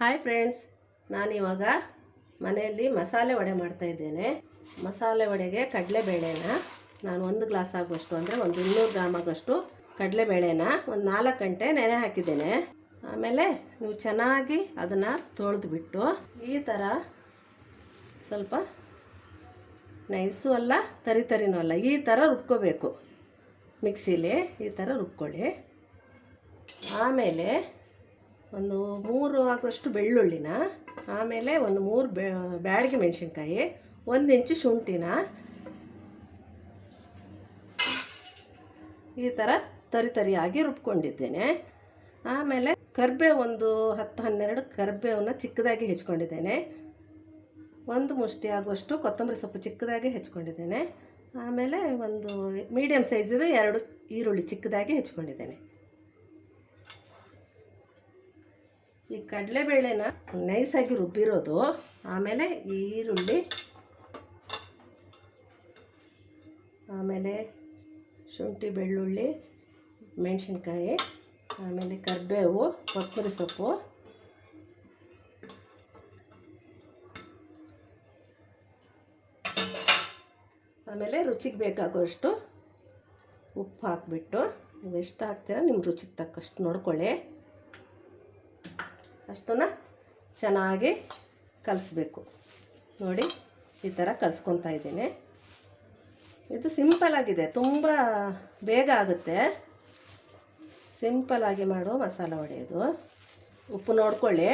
Hi friends ನಾನಿವಾಗ ಮನೆಯಲ್ಲಿ ಮಸಾಲೆ ವಡೆ ಮಾಡ್ತಾ ಇದ್ದೇನೆ. ಮಸಾಲೆ ವಡೆಗೆ ಕಡಲೆಬೇಳೆನ ನಾನು ಒಂದು ಗ್ಲಾಸ್ ಆಗುವಷ್ಟು ಅಂದರೆ ಒಂದು ಇನ್ನೂರು ಗ್ರಾಮ್ ಆಗುವಷ್ಟು ಕಡಲೆಬೇಳೆನ ಒಂದು ನಾಲ್ಕು ಗಂಟೆ ನೆನೆ ಹಾಕಿದ್ದೇನೆ. ಆಮೇಲೆ ನೀವು ಚೆನ್ನಾಗಿ ಅದನ್ನು ತೊಳೆದ್ಬಿಟ್ಟು ಈ ಥರ ಸ್ವಲ್ಪ ನೈಸು ಅಲ್ಲ, ತರಿ ತರಿನೂ ಅಲ್ಲ, ಈ ಥರ ರುಬ್ಕೋಬೇಕು. ಮಿಕ್ಸಿಲಿ ಈ ಥರ ರುಬ್ಕೊಳ್ಳಿ. ಆಮೇಲೆ ಒಂದು ಮೂರು ಆಗುವಷ್ಟು ಬೆಳ್ಳುಳ್ಳಿನ, ಆಮೇಲೆ ಒಂದು ಮೂರು ಬ್ಯಾಡಗಿ ಮೆಣಸಿನ್ಕಾಯಿ, ಒಂದು ಇಂಚು ಶುಂಠಿನ. ಈ ಥರ ತರಿ ತರಿಯಾಗಿ ರುಬ್ಕೊಂಡಿದ್ದೇನೆ. ಆಮೇಲೆ ಕರ್ಬೆ ಒಂದು ಹತ್ತು ಹನ್ನೆರಡು ಕರಿಬೇವನ್ನ ಚಿಕ್ಕದಾಗಿ ಹೆಚ್ಕೊಂಡಿದ್ದೇನೆ. ಒಂದು ಮುಷ್ಟಿ ಆಗುವಷ್ಟು ಕೊತ್ತಂಬರಿ ಸೊಪ್ಪು ಚಿಕ್ಕದಾಗಿ ಹೆಚ್ಕೊಂಡಿದ್ದೇನೆ. ಆಮೇಲೆ ಒಂದು ಮೀಡಿಯಮ್ ಸೈಜಿದು ಎರಡು ಈರುಳ್ಳಿ ಚಿಕ್ಕದಾಗಿ ಹೆಚ್ಕೊಂಡಿದ್ದೇನೆ. ಈ ಕಡಲೆಬೇಳೆನ ನೈಸಾಗಿ ರುಬ್ಬಿರೋದು. ಆಮೇಲೆ ಈರುಳ್ಳಿ, ಆಮೇಲೆ ಶುಂಠಿ, ಬೆಳ್ಳುಳ್ಳಿ, ಮೆಣಸಿನ್ಕಾಯಿ, ಆಮೇಲೆ ಕರಿಬೇವು, ಕೊತ್ತಂಬರಿ ಸೊಪ್ಪು. ಆಮೇಲೆ ರುಚಿಗೆ ಬೇಕಾಗುವಷ್ಟು ಉಪ್ಪು ಹಾಕಿಬಿಟ್ಟು ನೀವು ಎಷ್ಟು ಹಾಕ್ತೀರಾ ನಿಮ್ಮ ರುಚಿಗೆ ತಕ್ಕಷ್ಟು ನೋಡ್ಕೊಳ್ಳಿ. ಅಷ್ಟನ್ನು ಚೆನ್ನಾಗಿ ಕಲಿಸ್ಬೇಕು. ನೋಡಿ, ಈ ಥರ ಕಲಿಸ್ಕೊತಾ ಇದ್ದೀನಿ. ಇದು ಸಿಂಪಲ್ ಆಗಿದೆ, ತುಂಬ ಬೇಗ ಆಗುತ್ತೆ. ಸಿಂಪಲಾಗಿ ಮಾಡುವ ಮಾಡೋ ಮಸಾಲ ವಡೆ ಇದು. ಉಪ್ಪು ನೋಡ್ಕೊಳ್ಳಿ.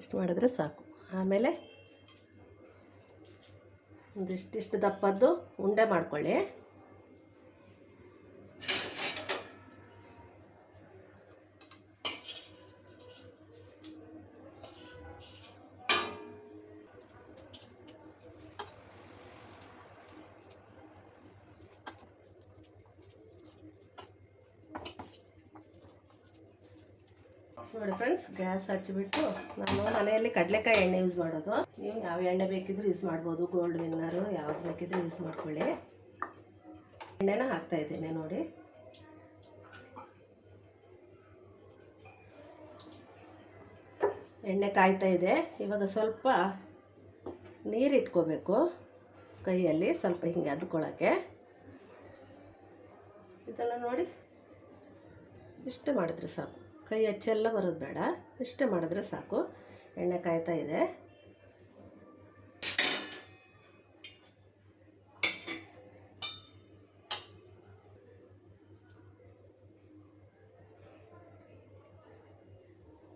ಇಷ್ಟು ಮಾಡಿದ್ರೆ ಸಾಕು. ಆಮೇಲೆ ಒಂದಿಷ್ಟಿಷ್ಟು ದಪ್ಪದ್ದು ಉಂಡೆ ಮಾಡ್ಕೊಳ್ಳಿ. ನೋಡಿ ಫ್ರೆಂಡ್ಸ್ ಗ್ಯಾಸ್ ಹಚ್ಚಿಬಿಟ್ಟು ನಾನು ಮನೆಯಲ್ಲಿ ಕಡಲೆಕಾಯಿ ಎಣ್ಣೆ ಯೂಸ್ ಮಾಡೋದು. ನೀವು ಯಾವ ಎಣ್ಣೆ ಬೇಕಿದ್ರೂ ಯೂಸ್ ಮಾಡ್ಬೋದು. ಗೋಲ್ಡ್ ವಿನ್ನರು ಯಾವ್ದು ಬೇಕಿದ್ರೂ ಯೂಸ್ ಮಾಡ್ಕೊಳ್ಳಿ. ಎಣ್ಣೆನ ಹಾಕ್ತಾ ಇದ್ದೇನೆ ನೋಡಿ. ಎಣ್ಣೆ ಕಾಯ್ತಾ ಇದೆ. ಇವಾಗ ಸ್ವಲ್ಪ ನೀರು ಇಟ್ಕೋಬೇಕು ಕೈಯಲ್ಲಿ, ಸ್ವಲ್ಪ ಹಿಂಗೆ ಅದ್ಕೊಳ್ಳೋಕ್ಕೆ ಇದೆಲ್ಲ ನೋಡಿ, ಇಷ್ಟು ಮಾಡಿದ್ರೆ ಸಾಕು. ಕೈ ಹಚ್ಚೆಲ್ಲ ಬರೋದು ಬೇಡ. ಇಷ್ಟೇ ಮಾಡಿದ್ರೆ ಸಾಕು. ಎಣ್ಣೆ ಕಾಯ್ತಾ ಇದೆ.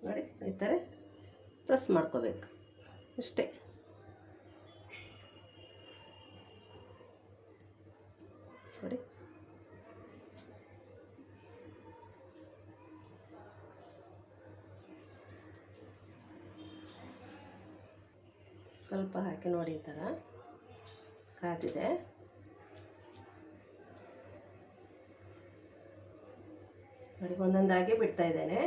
ನೋಡಿ, ಈ ಥರ ಪ್ರೆಸ್ ಮಾಡ್ಕೋಬೇಕು. ಇಷ್ಟೇ. ನೋಡಿ. ಸ್ವಲ್ಪ ಹಾಕಿ ನೋಡಿ ಈ ಥರ. ಕಾದಿದೆ. ನೋಡಿ ಒಂದೊಂದಾಗಿ ಬಿಡ್ತಾ ಇದ್ದೇನೆ.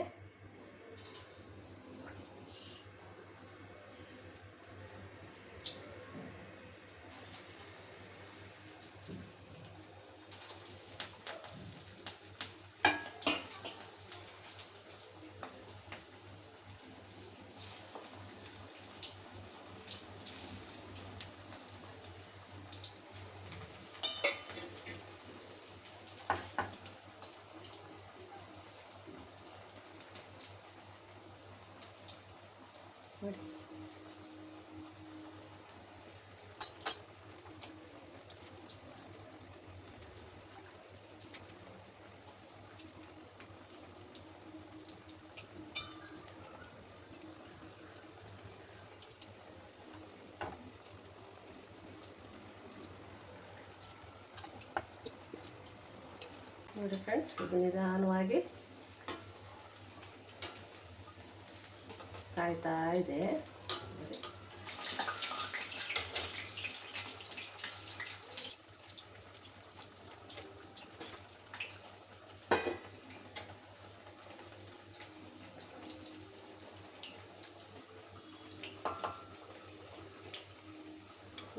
ನೋಡಿ ನೋಡಿ ಫ್ರೆಂಡ್ಸ್ ಇದು ನಿಧಾನವಾಗಿ ಕಾಯ್ತಾ ಇದೆ.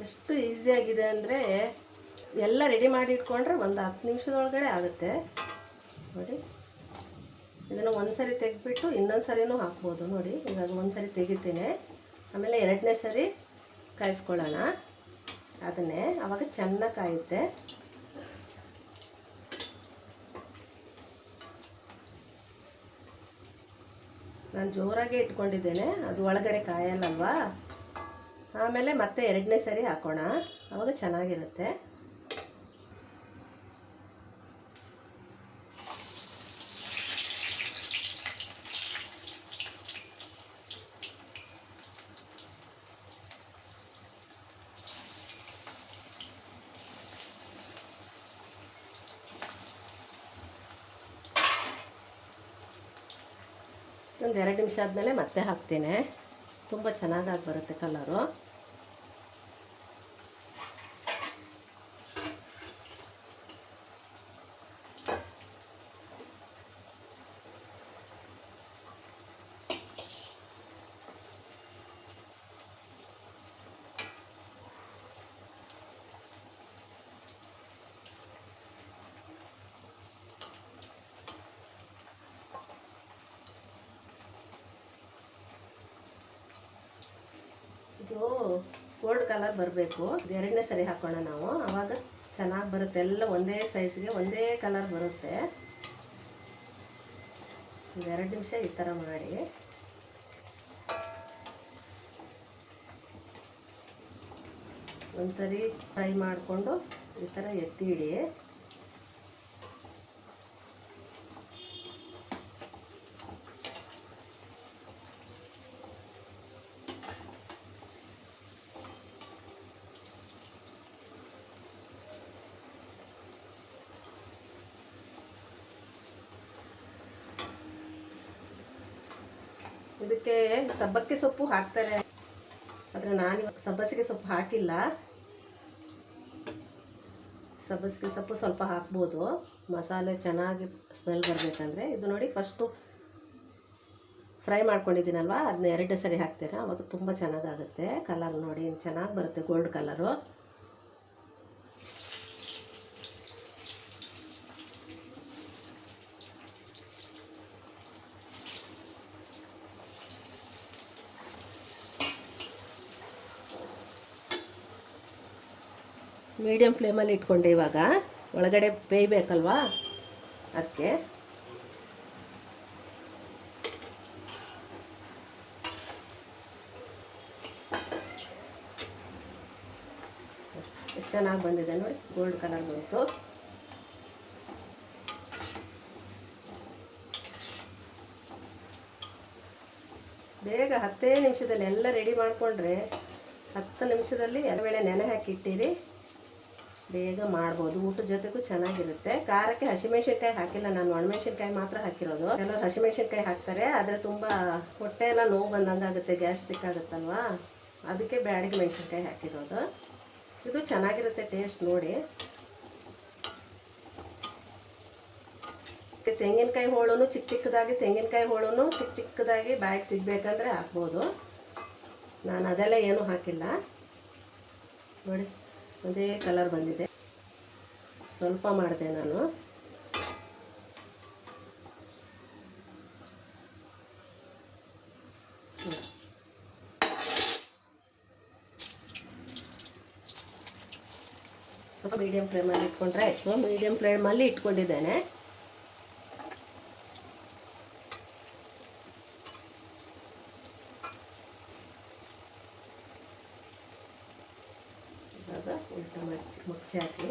ಎಷ್ಟು ಈಸಿಯಾಗಿದೆ ಅಂದರೆ ಎಲ್ಲ ರೆಡಿ ಮಾಡಿ ಇಟ್ಕೊಂಡ್ರೆ ಒಂದು ಹತ್ತು ನಿಮಿಷದೊಳಗಡೆ ಆಗುತ್ತೆ ನೋಡಿ ಇದನ್ನು ಒಂದು ಸರಿ ತೆಗೆದ್ಬಿಟ್ಟು ಇನ್ನೊಂದು ಸರಿನೂ ಹಾಕ್ಬೋದು ನೋಡಿ. ಇವಾಗ ಒಂದು ಸರಿ ತೆಗಿತೀನಿ. ಆಮೇಲೆ ಎರಡನೇ ಸರಿ ಕಾಯಿಸ್ಕೊಳ್ಳೋಣ. ಅದನ್ನೇ ಆವಾಗ ಚೆನ್ನಾಗಿ ಕಾಯುತ್ತೆ. ನಾನು ಜೋರಾಗೆ ಇಟ್ಕೊಂಡಿದ್ದೇನೆ. ಅದು ಒಳಗಡೆ ಕಾಯಲ್ಲಲ್ವಾ? ಆಮೇಲೆ ಮತ್ತೆ ಎರಡನೇ ಸರಿ ಹಾಕೋಣ. ಆವಾಗ ಚೆನ್ನಾಗಿರುತ್ತೆ. ಒಂದು ಎರಡು ನಿಮಿಷ ಆದಮೇಲೆ ಮತ್ತೆ ಹಾಕ್ತೀನಿ. ತುಂಬ ಚೆನ್ನಾಗಾಗಿ ಬರುತ್ತೆ ಕಲರು ಇದು ಗೋಲ್ಡ್ ಕಲರ್ ಬರಬೇಕು. ಎರಡನೇ ಸರಿ ಹಾಕೋಣ ನಾವು. ಆವಾಗ ಚೆನ್ನಾಗಿ ಬರುತ್ತೆ. ಎಲ್ಲ ಒಂದೇ ಸೈಜ್ಗೆ ಒಂದೇ ಕಲರ್ ಬರುತ್ತೆ. ಎರಡು ನಿಮಿಷ ಈ ಥರ ಮಾಡಿ. ಒಂದ್ಸರಿ ಫ್ರೈ ಮಾಡಿಕೊಂಡು ಈ ಥರ ಎತ್ತಿ ಇಡಿ. ಇದಕ್ಕೆ ಸಬ್ಬಕ್ಕಿ ಸೊಪ್ಪು ಹಾಕ್ತಾರೆ. ಆದರೆ ನಾನು ಇವಾಗ ಸಬ್ಬಸಿಗೆ ಸೊಪ್ಪು ಹಾಕಿಲ್ಲ. ಸಬ್ಬಸಿಗೆ ಸೊಪ್ಪು ಸ್ವಲ್ಪ ಹಾಕ್ಬೋದು. ಮಸಾಲೆ ಚೆನ್ನಾಗಿ ಸ್ಮೆಲ್ ಬರಬೇಕಂದ್ರೆ. ಇದು ನೋಡಿ ಫಸ್ಟು ಫ್ರೈ ಮಾಡ್ಕೊಂಡಿದ್ದೀನಲ್ವ? ಅದನ್ನ ಎರಡು ಸರಿ ಹಾಕ್ತೀರಾ? ಅವಾಗ ತುಂಬ ಚೆನ್ನಾಗಾಗುತ್ತೆ. ಕಲರ್ ನೋಡಿ, ಚೆನ್ನಾಗಿ ಬರುತ್ತೆ ಗೋಲ್ಡ್ ಕಲರು ಮೀಡಿಯಮ್ ಫ್ಲೇಮಲ್ಲಿ ಇಟ್ಕೊಂಡೆ ಇವಾಗ. ಒಳಗಡೆ ಬೇಯಬೇಕಲ್ವಾ? ಅದಕ್ಕೆ. ಎಷ್ಟು ಚೆನ್ನಾಗಿ ಬಂದಿದೆ ನೋಡಿ, ಗೋಲ್ಡ್ ಕಲರ್ ಬಂತು. ಬೇಗ ಹತ್ತೇ ನಿಮಿಷದಲ್ಲಿ ಎಲ್ಲ ರೆಡಿ ಮಾಡಿಕೊಂಡ್ರೆ ಹತ್ತು ನಿಮಿಷದಲ್ಲಿ ಎಡಬೇಳೆ ನೆನೆ ಹಾಕಿಟ್ಟಿರಿ ಬೇಗ ಮಾಡ್ಬೋದು. ಊಟದ ಜೊತೆಗೂ ಚೆನ್ನಾಗಿರುತ್ತೆ. ಖಾರಕ್ಕೆ ಹಸಿಮೆಣಸಿನ್ಕಾಯಿ ಹಾಕಿಲ್ಲ ನಾನು. ಒಣಮೆಣಸಿನ್ಕಾಯಿ ಮಾತ್ರ ಹಾಕಿರೋದು. ಕೆಲವರು ಹಸಿಮೆಣಸಿನ್ಕಾಯಿ ಹಾಕ್ತಾರೆ. ಆದರೆ ತುಂಬ ಹೊಟ್ಟೆ ಎಲ್ಲ ನೋವು ಬಂದಂಗಾಗುತ್ತೆ, ಗ್ಯಾಸ್ಟ್ರಿಕ್ ಆಗುತ್ತಲ್ವಾ? ಅದಕ್ಕೆ ಬ್ಯಾಡಿಗೆ ಮೆಣಸಿನ್ಕಾಯಿ ಹಾಕಿರೋದು. ಇದು ಚೆನ್ನಾಗಿರುತ್ತೆ ಟೇಸ್ಟ್ ನೋಡಿ. ತೆಂಗಿನಕಾಯಿ ಹೋಳು ಚಿಕ್ಕ ಚಿಕ್ಕದಾಗಿ, ತೆಂಗಿನಕಾಯಿ ಹೋಳು ಚಿಕ್ಕ ಚಿಕ್ಕದಾಗಿ ಬಾಯಿಗೆ ಸಿಗಬೇಕಂದ್ರೆ ಹಾಕ್ಬೋದು ನಾನು ಅದೆಲ್ಲ ಏನೂ ಹಾಕಿಲ್ಲ. ನೋಡಿ. ಒಂದೇ ಕಲರ್ ಬಂದಿದೆ ಸ್ವಲ್ಪ ಮಾಡಿದೆ ನಾನು. ಸ್ವಲ್ಪ ಮೀಡಿಯಮ್ ಫ್ಲೇಮಲ್ಲಿ ಇಟ್ಕೊಂಡ್ರೆ ಆಯಿತು ಮೀಡಿಯಮ್ ಫ್ಲೇಮಲ್ಲಿ ಇಟ್ಕೊಂಡಿದ್ದೇನೆ ಇವಾಗ ಉಲ್ಟ ಹಾಕಿ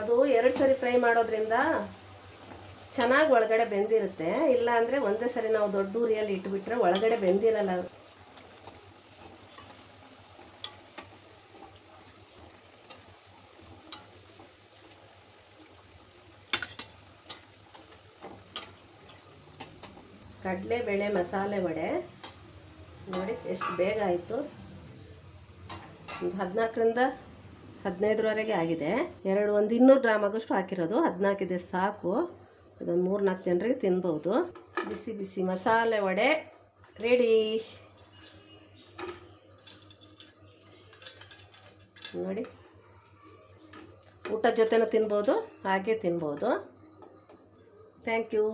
ಅದು ಎರಡು ಸರಿ ಫ್ರೈ ಮಾಡೋದ್ರಿಂದ ಚೆನ್ನಾಗಿ ಒಳಗಡೆ ಬೆಂದಿರುತ್ತೆ. ಇಲ್ಲ ಅಂದರೆ ಒಂದೇ ಸರಿ ನಾವು ದೊಡ್ಡ ಉರಿಯಲ್ಲಿ ಇಟ್ಬಿಟ್ರೆ ಒಳಗಡೆ ಬೆಂದಿರಲ್ಲ. ಕಡಲೆ ಬೇಳೆ ಮಸಾಲೆ ವಡೆ. ನೋಡಿ ಎಷ್ಟು ಬೇಗ ಆಯಿತು. ಒಂದು ಹದಿನಾಲ್ಕರಿಂದ ಹದಿನೈದರವರೆಗೆ ಆಗಿದೆ. ಎರಡು, ಒಂದು ಇನ್ನೂರು ಗ್ರಾಮ್ ಆಗೋಷ್ಟು ಹಾಕಿರೋದು. ಹದಿನಾಲ್ಕಿದೆ ಸಾಕು. ಇದೊಂದು ಮೂರು ನಾಲ್ಕು ಜನರಿಗೆ ತಿನ್ಬೋದು. ಬಿಸಿ ಬಿಸಿ ಮಸಾಲೆ ವಡೆ. ರೆಡಿ. ನೋಡಿ. ಊಟದ ಜೊತೆನೂ ತಿನ್ಬೋದು, ಹಾಗೆ ತಿನ್ಬೋದು. Thank you.